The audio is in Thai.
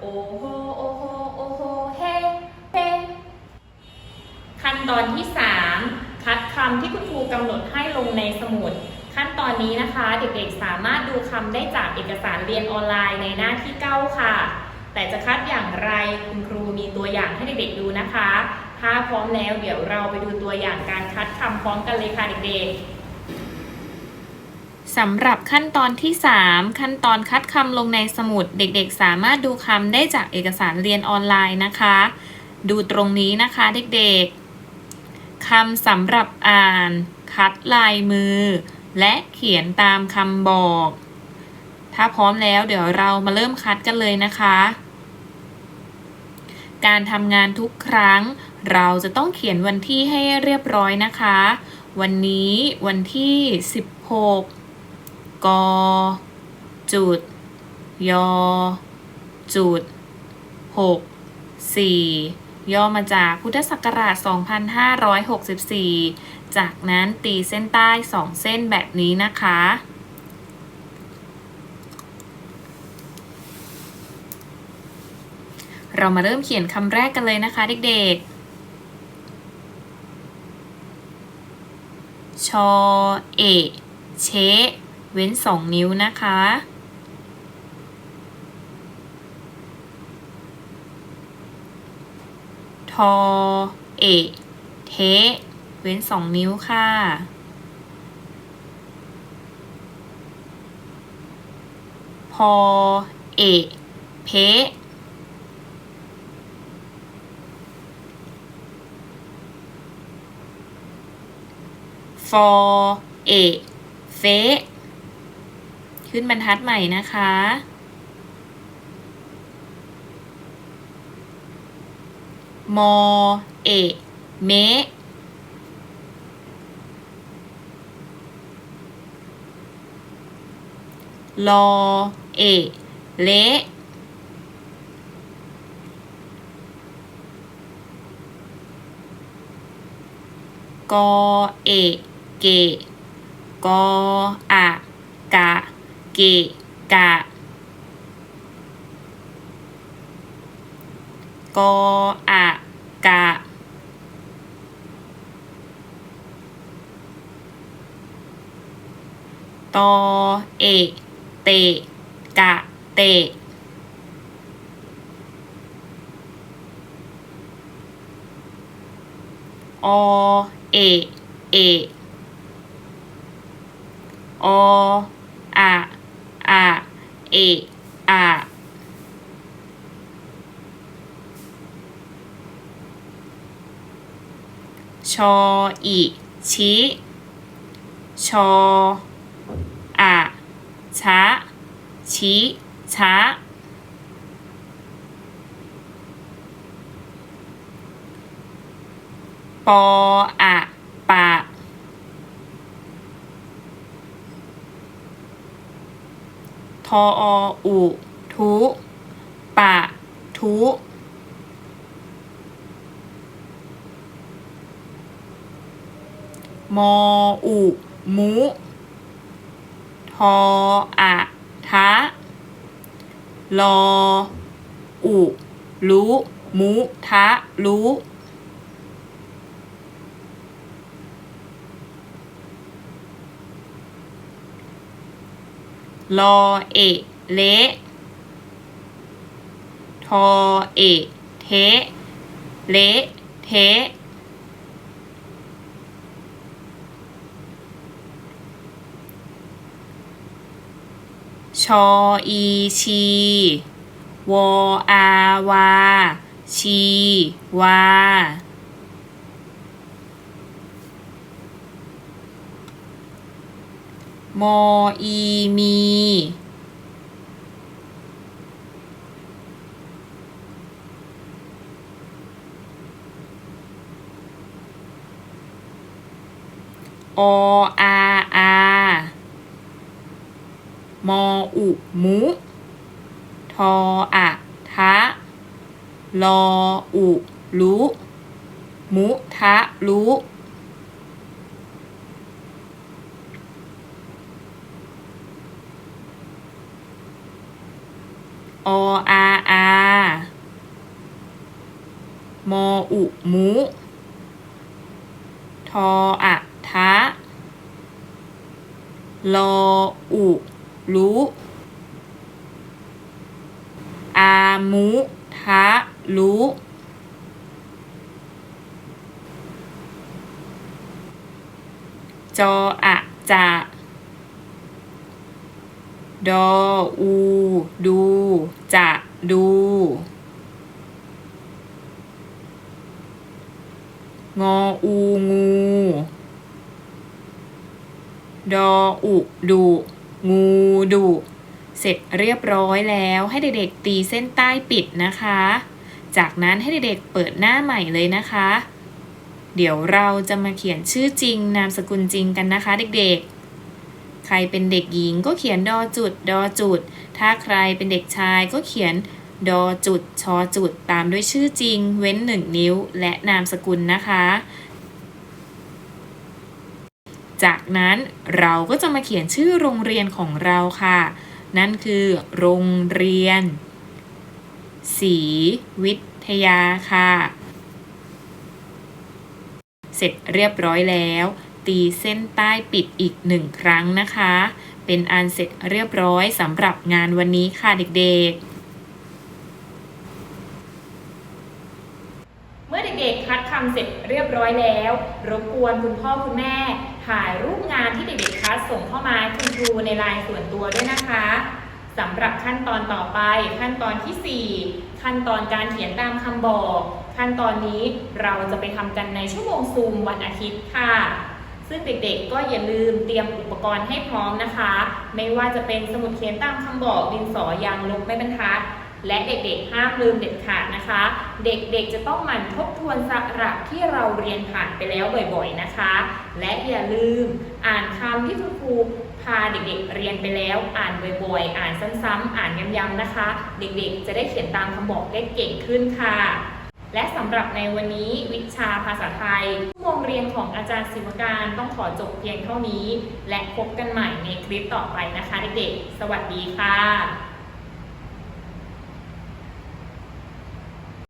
โอโฮโอโฮโอโฮเฮเฮขั้นตอนที่ 3 คัดคำที่คุณครูกำหนดให้ลงในสมุด ขั้นตอนนี้นะคะ เด็กๆสามารถดูคำได้จากเอกสารเรียนออนไลน์ในหน้าที่ 9 ค่ะ แต่จะคัดอย่างไรคุณครูมีตัวอย่างให้เด็กๆดูนะคะ ถ้าพร้อมแล้วเดี๋ยวเราไปดูตัวอย่างการคัดคำพร้อมกันเลยค่ะเด็กๆ สำหรับขั้นตอนที่ 3 ขั้นตอนคัดคำลงในสมุดเด็กๆ สามารถดูคำได้จากเอกสารเรียนออนไลน์นะคะ ดูตรงนี้นะคะเด็กๆคำสำหรับอ่าน คัดลายมือ และเขียนตามคำบอก ถ้าพร้อมแล้วเดี๋ยวเรามาเริ่มคัดกันเลยนะคะ การทำงานทุกครั้ง เราจะต้องเขียนวันที่ให้เรียบร้อยนะคะ วันนี้วันที่ 16 กจุดยจุด6 4ย่อมาจากพุทธศักราช 2564 จากนั้นตีเส้นใต้2เส้นแบบนี้นะคะ เรามาเริ่มเขียนคำแรกกันเลยนะคะเด็กๆ ชอ เอ เช เว้นสองนิ้วนะคะ ทอ เอ เท เว้นสองนิ้วค่ะ พอ เอ เพฟอเอ เฟ ขึ้นบรรทัดใหม่นะคะ มอ เอ เมลอ เอ เลกอเอ เก กออะกะ เกะกะกออะกะตอเอเตกะเตะอเอเออออะ เออะชออิชิชออะชะชิชะปออะ ทออุ ทุ ปะ ทุ มออุ มุ ทออะทะลออุลุมุ ทะลุ ลอเอะเละทอเอะเทะเละเทะชออีชี วออาวา ชีวา มออีมี ออาอามออุมุ ทออะทะลออุลุ มุทะลุ ออาอามออุมุทออะทะลออุลุอามุทะลุจออะจะ ดออู ดู จะดู งออูงู ดออุดุงูดุเสร็จเรียบร้อยแล้วให้เด็กๆตีเส้นใต้ปิดนะคะ จากนั้นให้เด็กๆเปิดหน้าใหม่เลยนะคะ เดี๋ยวเราจะมาเขียนชื่อจริงนามสกุลจริงกันนะคะเด็กๆ ใครเป็นเด็กหญิงก็เขียนดอจุดดอจุด ถ้าใครเป็นเด็กชายก็เขียนดอจุดชอจุด ตามด้วยชื่อจริง เว้นหนึ่งนิ้ว และนามสกุลนะคะ จากนั้นเราก็จะมาเขียนชื่อโรงเรียนของเราค่ะ นั่นคือ โรงเรียนศรีวิทยาค่ะ เสร็จเรียบร้อยแล้ว ตีเส้นใต้ปิดอีกหนึ่งครั้งนะคะ เป็นอันเสร็จเรียบร้อยสำหรับงานวันนี้ค่ะเด็กๆ เมื่อเด็กๆ คัดคำเสร็จเรียบร้อยแล้ว รบกวนคุณพ่อคุณแม่ ถ่ายรูปงานที่เด็กๆ คัดส่งเข้ามาคุณครูในไลน์ส่วนตัวด้วยนะคะสำหรับขั้นตอนต่อไปขั้นตอนที่ 4 ขั้นตอนการเขียนตามคำบอก ขั้นตอนนี้เราจะไปทำกันในชั่วโมงซูมวันอาทิตย์ค่ะ ซึ่งเด็กๆ ก็อย่าลืมเตรียมอุปกรณ์ให้พร้อมนะคะ ไม่ว่าจะเป็นสมุดเขียนตามคำบอกดินสอยางลบไม้บรรทัดและเด็กๆ ห้ามลืมเด็ดขาดนะคะ เด็กๆ จะต้องหมั่นทบทวนสระที่เราเรียนผ่านไปแล้วบ่อยๆ นะคะ และอย่าลืมอ่านคำที่คุณครูพาเด็กๆ เรียนไปแล้ว อ่านบ่อยๆ อ่านซ้ำๆ อ่านย้ำๆ นะคะ เด็กๆ จะได้เขียนตามคำบอกได้เก่งขึ้นค่ะ และสำหรับในวันนี้วิชาภาษาไทยชั่วโมงเรียนของอาจารย์ศิวการต้องขอจบเพียงเท่านี้ และพบกันใหม่ในคลิปต่อไปนะคะเด็กๆ สวัสดีค่ะ